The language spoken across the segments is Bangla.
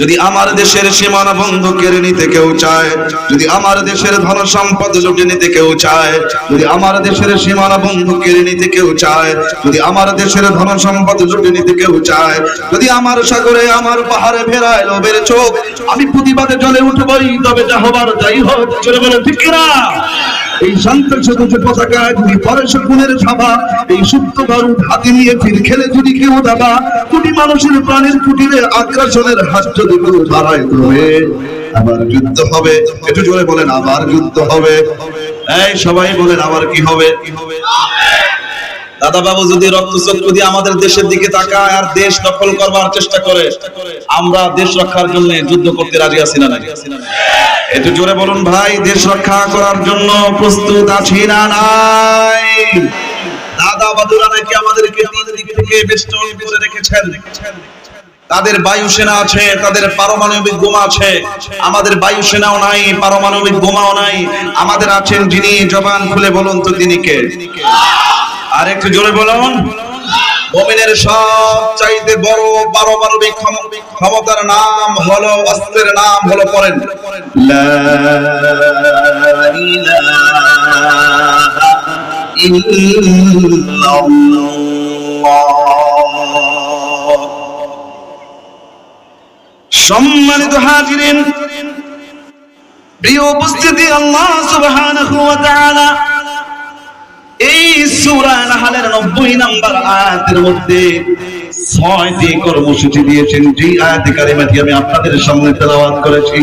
যদি আমার দেশের সীমানা বন্ধ কেড়ে নিতে কেউ চায়, যদি আমার দেশের ধন সম্পদ লুটে নিতে কেউ চায়, যদি আমার দেশের সীমানা বন্ধ কেড়ে নিতে কেউ চায়, যদি আমার দেশের ধন সম্পদ লুটে নিতে কেউ চায়, যদি আমার সাগরে, আমার পাহাড়ে ফেরায় লোভের চোখ, আমি প্রতিবাদে জলে উঠবই, তবে যা হবার যাই হোক। চলে বলে ঠিক এই শান্তের সবুজ পতাকায় যদি পরে শকুনের ছাপা এই সুপ্ত বারুদ হাতে নিয়ে ফির খেলে যদি কেউ দাবা, কোটি মানুষের প্রাণের কুটিরে আগ্রাসনের হাত যদি কেউ ধরায় তবে আবার যুদ্ধ হবে। একটু জোরে বলেন, আবার যুদ্ধ হবে। এই সবাই বলেন, আবার কি হবে? দাদা বাবু, যদি রক্তচক্ষু দিয়ে আমাদের দেশের দিকে তাকায় আর দেশ দখল করবার চেষ্টা করে, আমরা দেশ রক্ষার জন্য যুদ্ধ করতে রাজি আছি না নাকি? একটু জোরে বলুন ভাই, দেশ রক্ষা করার জন্য প্রস্তুত আছি না নাই? দাদা বাদুরা নাকি আমাদেরকে তিন দিক থেকে বেষ্টন করে রেখেছেন? তাদের বায়ুসেনা আছে, তাদের পারমাণবিক বোমা আছে। আমাদের বায়ুসেনাও নাই, পারমাণবিক বোমাও নাই। আমাদের আছেন যিনি, জবান খুলে বলুন তো তিনি কে? আর একটু জোরে বলুন। মোমিনের সব চাইতে বড় পারমাণবিক ক্ষম- ক্ষমতার নাম হলো, অস্ত্রের নাম হলো পড়েন সম্মানিত হাজিরিন, প্রিয় উপস্থিতি, আল্লাহ তাআলা এই সূরা নাহলের 90 নম্বর আয়াতের মধ্যে ছয়টি কর্মসূচি দিয়েছেন। যে আয়াতে কারিমাটি আমি আপনাদের সামনে তেলাওয়াত করেছি।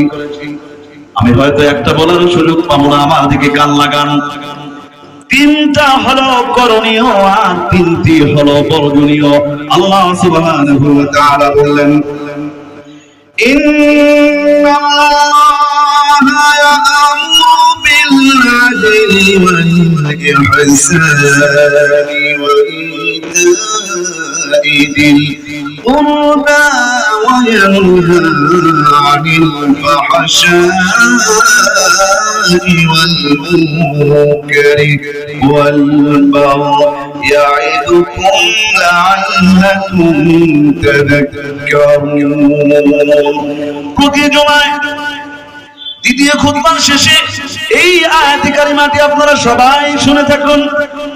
আমি হয়তো একটা বলার সুযোগ পাবো না, আমার দিকে গান লাগান। তিনটা হলো করণীয় আর তিনটি হলো বর্জনীয়। আল্লাহ সুবহানাহু বললেন, ইন্নাল্লাহা ইয়া'মুরু والإحسان وإيتاء ذي القربى وينهى عن الفحشاء والمنكر والبغي يعظكم لعلكم تذكرون প্রতি জমায় দ্বিতীয় খুতবার শেষে এই আয়াতি কারিমাটি আপনারা সবাই শুনে থাকুন।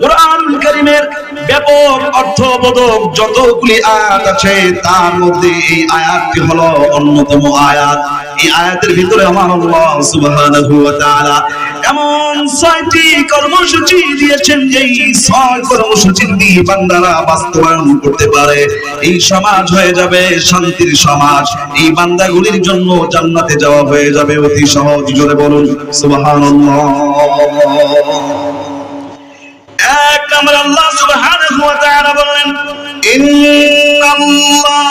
কোরআনুল কারিমের ব্যাপক অর্থবোধক যতগুলি আয়াত আছে, তার মধ্যে এই আয়াতটি হলো অন্যতম আয়াত। এই আয়াতের ভিতরে আমার আল্লাহ সুবহানাহু ওয়া তাআলা এমন ছয়টি কর্মসূচি দিয়েছেন যেই ছয় কর্মসূচি দিয়ে বান্দারা বাস্তবায়ন করতে পারে। এই সমাজ হয়ে যাবে শান্তির সমাজ। এই বান্দাগুলির জন্য জান্নাতে যাওয়া হয়ে যাবে। অতি সহজ জোরে বলুন, সুবহানাল্লাহ। এক নম্বর আল্লাহ সুবহানাহু ওয়া তাআলা বললেন, ইন্নাল্লাহা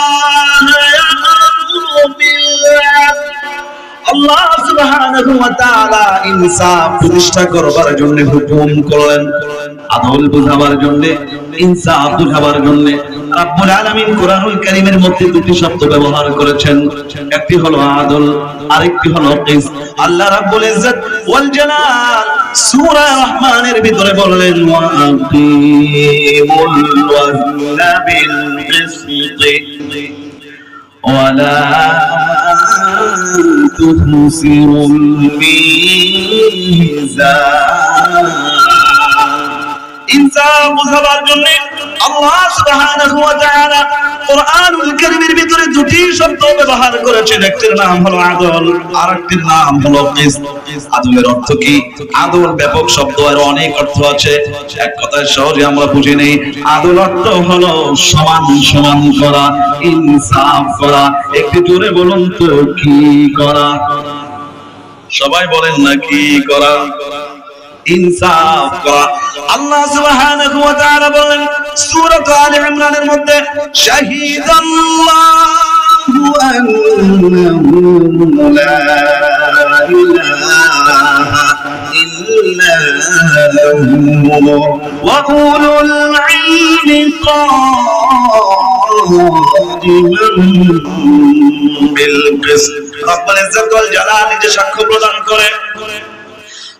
সুবহানাহু ওয়া তাআলা ইনসাফ প্রতিষ্ঠা করবার জন্য হুকুম করলেন। আদল জন্য, ইনসাফ জন্য আলামিন কোরআনুল কারীমের মধ্যে দুটি শব্দ ব্যবহার করেছেন। একটি হলো আদল, আরেকটি হলো কিস। আল্লাহ রাব্বুল ইজ্জত ওয়াল জালাল সূরা রহমানের ভিতরে বললেন বিল কিসতি ওয়ালা تخسروا الميزان ইনসাফ বুঝাবার জন্য বুঝি নেই। আদল অর্থ হলো সমান সমান করা, ইনসাফ করা। একটু জোরে বলুন তো, কি করা? সবাই বলেন না, কি করা? ইনসাফ করা। আল্লাহ সুবহানাহু ওয়া তাআলা বলেন সূরা আলে ইমরানের মধ্যে শাহিদাল্লাহু আন্নাহু লা ইলাহা ইল্লা হু ওয়া উলুল ইলমি قائما بالقسط রব্বুল ইজ্জত ওয়াল জালাল নিজে সাক্ষ্য প্রদান করে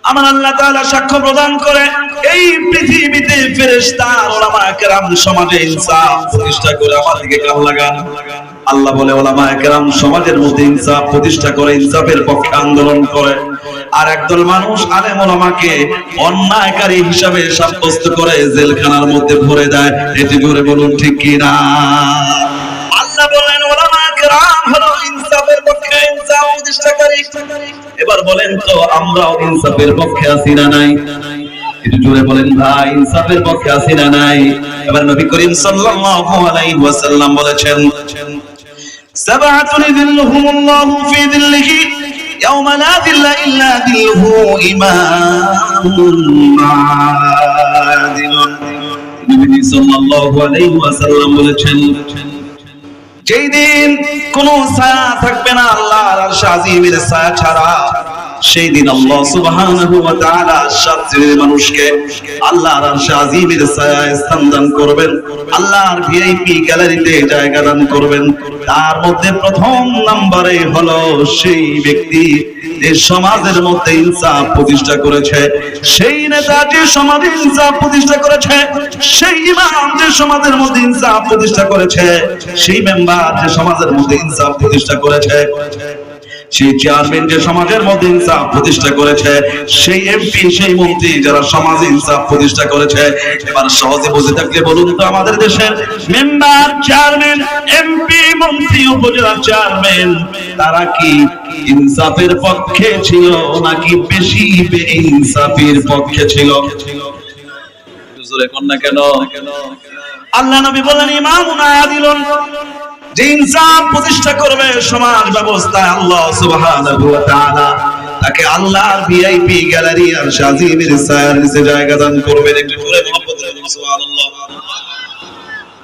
আমার আল্লাহ তাআলা সাক্ষ্য প্রদান করে এই পৃথিবীতে ফেরেশতা ওলামা কেরাম সমাজে ইনসাফ প্রতিষ্ঠা করে আমার দিকে কাম লাগান। আল্লাহ বলে, ওলামা একরাম সমাজের মধ্যে ইনসাফ প্রতিষ্ঠা করে, ইনসাফের পক্ষে আন্দোলন করে। আর একদল মানুষ আলেম ওলামাকে অন্যায়কারী হিসাবে সাব্যস্ত করে জেলখানার মধ্যে ভরে দেয়। এটি জোরে বলুন ঠিক কি না আল্লাহ বলেন, ওলামা একরাম হলো ইনসাফের পক্ষে ইনসাফ প্রতিষ্ঠাকারী। এবার বলেন তো, আমরাও ইনসাফের পক্ষে আছি না নাই? একটু জোরে বলেন, ভাই, ইনসাফের পক্ষে না নাই? এবার নবী করিম সাল্লাল্লাহু আলাইহি ওয়াসাল্লাম বলেছেন ফি যিল্লিহি নবী সাল্লাল্লাহু আলাইহি ওয়াসাল্লাম বলেছেন, যেই দিন কোন ছায়া থাকবে না আল্লাহ আর শাজিমের ছায়া ছাড়া সেই দিন আল্লাহ সুবহানাহু ওয়া তাআলা সাত শ্রেণির মানুষকে আল্লাহর আরশ আজিমের ছায়ায় স্থান দান করবেন। আল্লাহর ভিআইপি গ্যালারিতে জায়গা দান করবেন। তার মধ্যে প্রথম নম্বরে হলো সেই ব্যক্তি যে সমাজের মধ্যে ইনসাফ প্রতিষ্ঠা করেছে। সেই নেতা যে সমাজে ইনসাফ প্রতিষ্ঠা করেছে, সেই ইমাম যে সমাজের মধ্যে ইনসাফ প্রতিষ্ঠা করেছে, সেই মেম্বার যে সমাজের মধ্যে ইনসাফ প্রতিষ্ঠা করেছে। সেই চেয়ারম্যান যে সমাজের মধ্যে ইনসাফ প্রতিষ্ঠা করেছে, সেই এমপি সেই মন্ত্রী যারা সমাজে ইনসাফ প্রতিষ্ঠা করেছে, এবার সহজে বুঝে থাকলে বলুন তো আমাদের দেশের মেম্বার চেয়ারম্যান এমপি মন্ত্রী, উপজেলা চেয়ারম্যান তারা কি ইনসাফের পক্ষে ছিল নাকি বেশি ইনসাফের পক্ষে ছিল? কর কেন? আল্লাহ নবী বলেন ইমামুন আদিলুন যে ইনসাফ প্রতিষ্ঠা করবে সমাজ ব্যবস্থায়, আল্লাহ সুবহানাহু ওয়া তাআলা তাকে আল্লাহর ভিআইপি গ্যালারি আর সাজিমের জায়গা দান করবেন একটু মহব্বত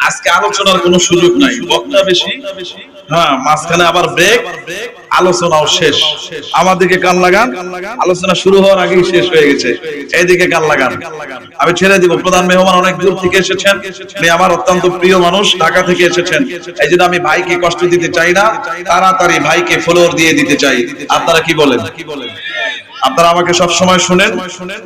আজকে আলোচনার কোনো সুযোগ নাই, বক্তা বেশি হ্যাঁ মাঝখানে আবার ব্রেক আলোচনাও শেষ। আমাদেরকে কান লাগান। আলোচনা শুরু হওয়ার আগেই শেষ হয়ে গেছে। এইদিকে কান লাগান। আমি ছেড়ে দিব। প্রধান মেহমান অনেক দূর থেকে এসেছেন। উনি আমার অত্যন্ত প্রিয় মানুষ, ঢাকা থেকে এসেছেন। এই জন্য আমি ভাইকে কষ্ট দিতে চাই না। তাড়াতাড়ি ভাইকে ফলোর দিয়ে দিতে চাই। আপনারা কি বলেন? আপনারা আমাকে সব সময় শুনেন শুনেন।